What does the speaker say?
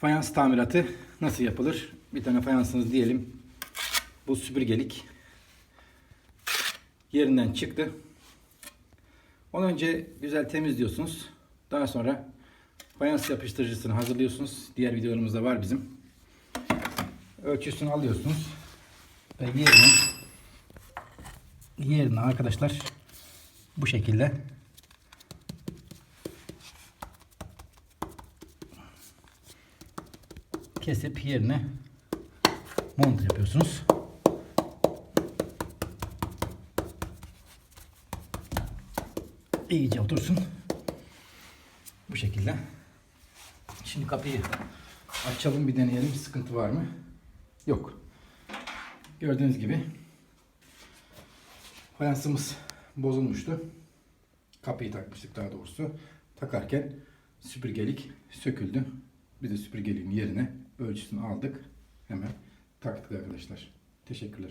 Fayans tamiratı nasıl yapılır? Bir tane fayansınız diyelim. Bu süpürgelik yerinden çıktı. Ondan önce güzel temizliyorsunuz. Daha sonra fayans yapıştırıcısını hazırlıyorsunuz. Diğer videolarımızda var bizim. Ölçüsünü alıyorsunuz. Ve yerine yerine arkadaşlar bu şekilde kesip yerine monte yapıyorsunuz. İyice otursun. Bu şekilde. Şimdi kapıyı açalım bir deneyelim. Sıkıntı var mı? Yok. Gördüğünüz gibi fayansımız bozulmuştu. Kapıyı takmıştık daha doğrusu. Takarken süpürgelik söküldü. Biz de süpürgeliğin yerine ölçüsünü aldık. Hemen taktık arkadaşlar. Teşekkürler.